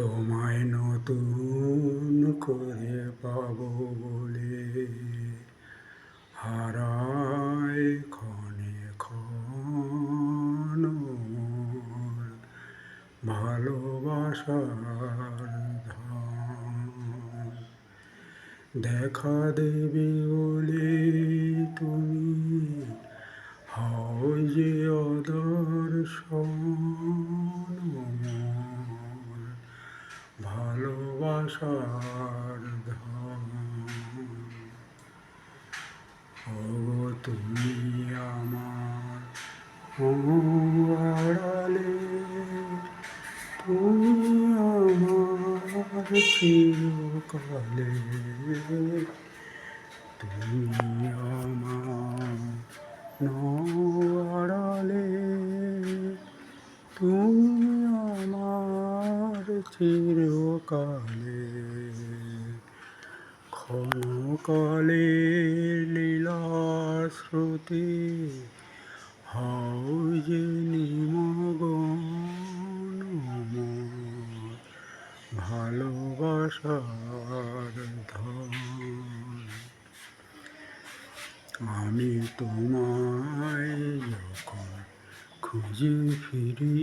তোমায় নতুন করে পাবো বলে হারায় ক্ষণে ক্ষণ ভালোবাসার দেখা দেবে বলে তুমি ধন ও তুমি আমার আড়ালে তুমি আমার চিরকালে তুমি আমার চিরকালে ক্ষণকালে লীলা শ্রুতি হও যে নিমগন ভালোবাসার আমি তোমায় যখন খুঁজে ফিরি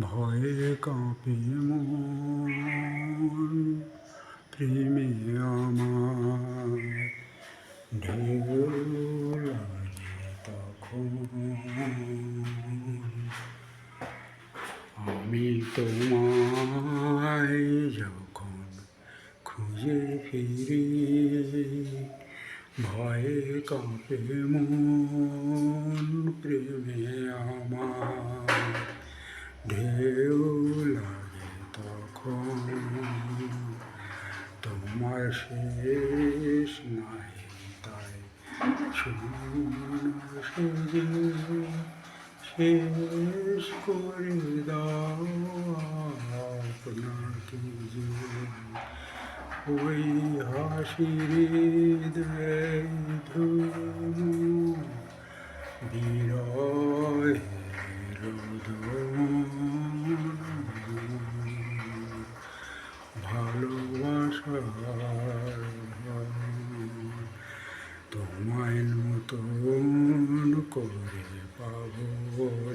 ভয়ে কাঁপে মন, প্রেমে আমার ঢেউ তখন। আমি তোমায় যখন খুঁজে ফিরি, ভয়ে কাঁপে মন, প্রেমে আমার ঢেউ লাগে তখন তোমার শেষ নাই তাই শেষ করে দাও আপনাকে ওই হাসির দেয় তোমায় নতুন করে। পাবো